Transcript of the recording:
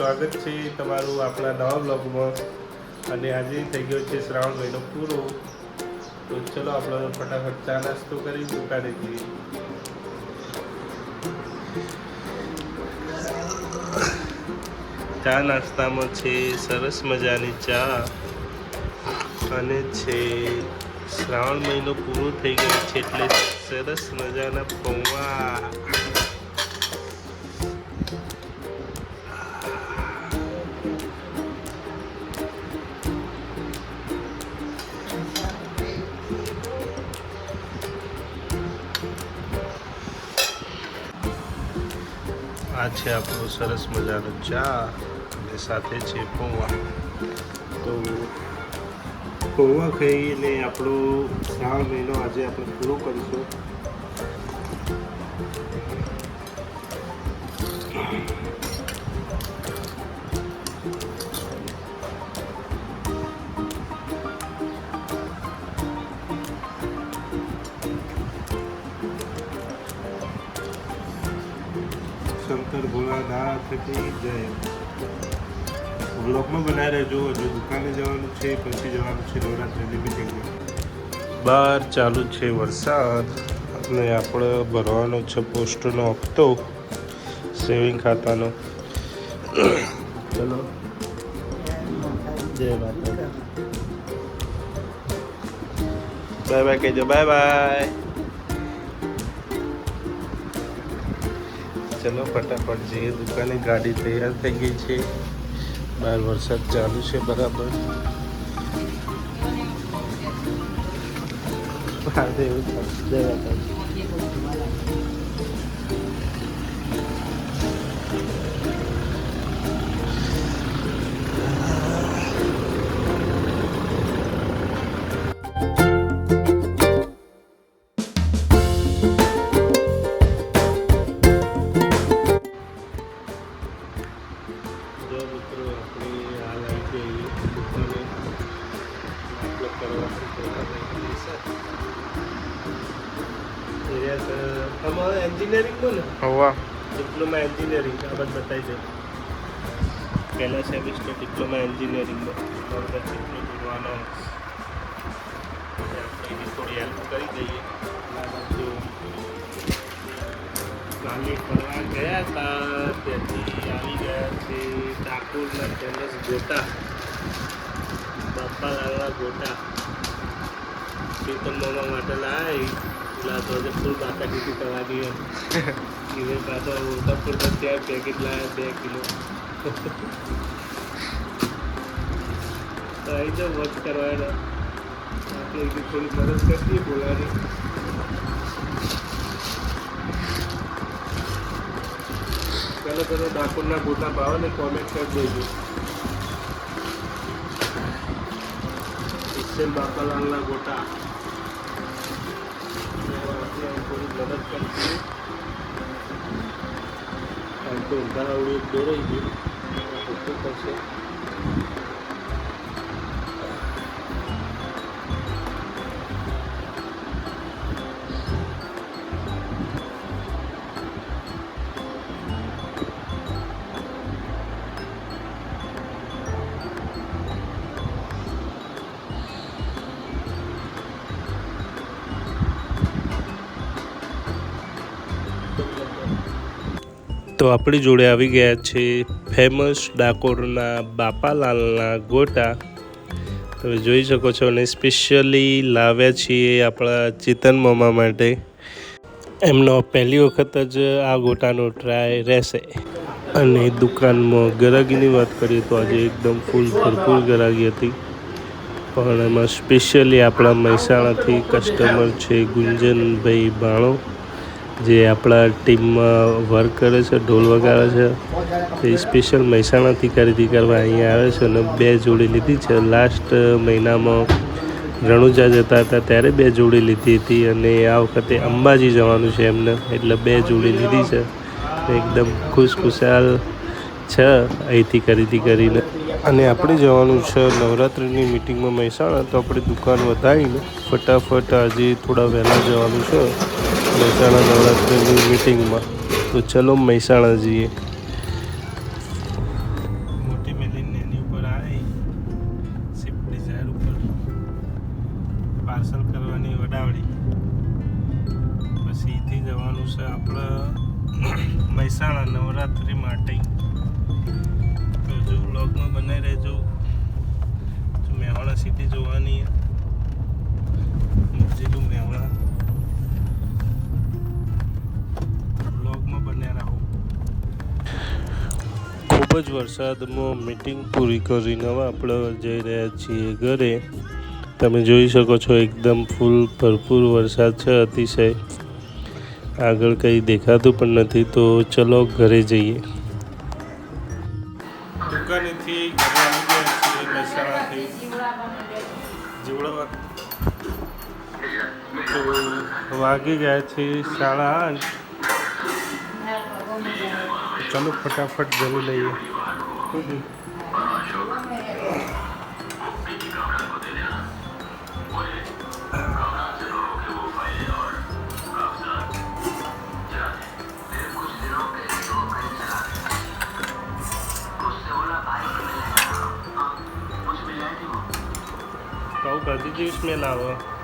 સ્વાગત છે તમારું આપણા નવા બ્લોગમાં અને આજે થઈ ગયો છે શ્રાવણ મહિનો પૂરો. તો ચલો આપણે ફટાફટ ચા નાસ્તો કરી દુકાને જઈએ. ચા નાસ્તામાં છે સરસ મજાની ચા. અને છે શ્રાવણ મહિનો પૂરો થઈ ગયો છે એટલે સરસ મજાના પૌવા. આ છે આપણો સરસ મજાનો ચા અને સાથે છે પૌવા. તો પૌવા ખાઈને આપણો શ્રાવણ મહિનો આજે આપણે પૂરો કરીશું. શંકર ભોળાનાથ કી જય. બ્લોગમાં બનાવી રહેજો હજુ દુકાને જવાનું છે, પછી જવાનું છે નવરાત્રિની મિટિંગમાં બહાર ચાલુ છે વરસાદ, અને આપણે ભરવાનો છે પોસ્ટનો હપ્તો સેવિંગ ખાતાનો. ચલો. જય માતા બાય બાય કહેજો, બાય બાય. ચલો, ફટાફટ જઈએ દુકાને ગાડી તૈયાર થઈ ગઈ છે. બહાર વરસાદ ચાલુ છે, બરાબર. એવું કરવાથી તમારે એન્જિનિયરિંગમાં ને હવા ડિપ્લોમા એન્જિનિયરિંગ આ બધું બતાવી દે પહેલા સેમિસ્ટર ડિપ્લોમા એન્જિનિયરિંગમાં નવરત જેટલો ભણવાનો આપણે એની થોડી હેલ્પ કરી દઈએ તો કાલે ફરવા ગયા હતા ત્યાંથી આવી ગયા છે ડાકોરના ફેમસ ગોટા બાપાલાલના ગોટા ચેતન મામા માટે લાવી પેલા તો હજુ ફૂલ બાકા ડીટી કરવાની હોય પાછો ફૂલતા ત્યાં પેકેટ લાવ્યા બે કિલો. તો આવી જાઓ વર્ક કરવાના. આપણે થોડી મદદ કરીએ બોલાવાની ચાલો તમે ડાકોરના ગોટા ભાવે ને કોમેન્ટ કરી દેજો. ઇસેલ બાપાલાલના ગોટા. થોડી મદદ કારણ કે ઊંધા આવડું દોરાઈ ગયું. શું કરશે તો આપણી જોડે આવી ગયા છે ફેમસ ડાકોરના બાપાલાલના ગોટા. તમે જોઈ શકો છો અને સ્પેશિયલી લાવ્યા છીએ આપણા ચેતન મામા માટે. એમનો પહેલી વખત જ આ ગોટાનો ટ્રાય રહેશે. અને દુકાનમાં ગરાગીની વાત કરીએ તો આજે એકદમ ફૂલ ભરપૂર ગરાગી હતી. પણ એમાં સ્પેશિયલી આપણા મહેસાણાથી કસ્ટમર છે ગુંજનભાઈ બાણો. જે આપણા ટીમમાં વર્ક કરે છે, ઢોલ વગાડે છે, એ સ્પેશિયલ મહેસાણાથી ખરીદી કરવા અહીંયા આવે છે અને બે જોડી લીધી છે. લાસ્ટ મહિનામાં રણુજા જતા હતા, ત્યારે બે જોડી લીધી હતી અને આ વખતે અંબાજી જવાનું છે એમને, એટલે બે જોડી લીધી છે. એકદમ ખુશખુશાલ છે અહીંથી ખરીદી કરીને. અને આપણે જવાનું છે નવરાત્રિની મિટિંગમાં મહેસાણા, તો આપણે દુકાન વધારીને ફટાફટ આજે થોડા વહેલા જવાનું છે. મહેસાણા નવરાત્રિની મિટિંગમાં તો ચલો મહેસાણા જઈએ. મોટી બિલ્ડિંગની એની ઉપર આવી સ્વિફ્ટ ડિઝાયર ઉપર પાર્સલ કરવાની વડાવડી. પછીથી જવાનું છે આપણે મહેસાણા નવરાત્રિ માટે. તો જો બ્લોગમાં બનાવી રહેજો. મહેસાણા સિટી જોવાની. ખૂબ જ વરસાદમાં મીટિંગ પૂરી કરીને હવે આપણે જઈ રહ્યા છીએ ઘરે. તમે જોઈ શકો છો એકદમ ફૂલ ભરપૂર વરસાદ છે અતિશય. આગળ કંઈ દેખાતું પણ નથી તો ચલો ઘરે જઈએ. દુકાનેથી ઘરે આવી ગયા છીએ મહેસાણાથી. જીવડા વાગી ગયા છે સાડા આઠ. ચાલો ફટાફટ જમી લઈએ. કહું કદી જેવી સ્મેલ આવે.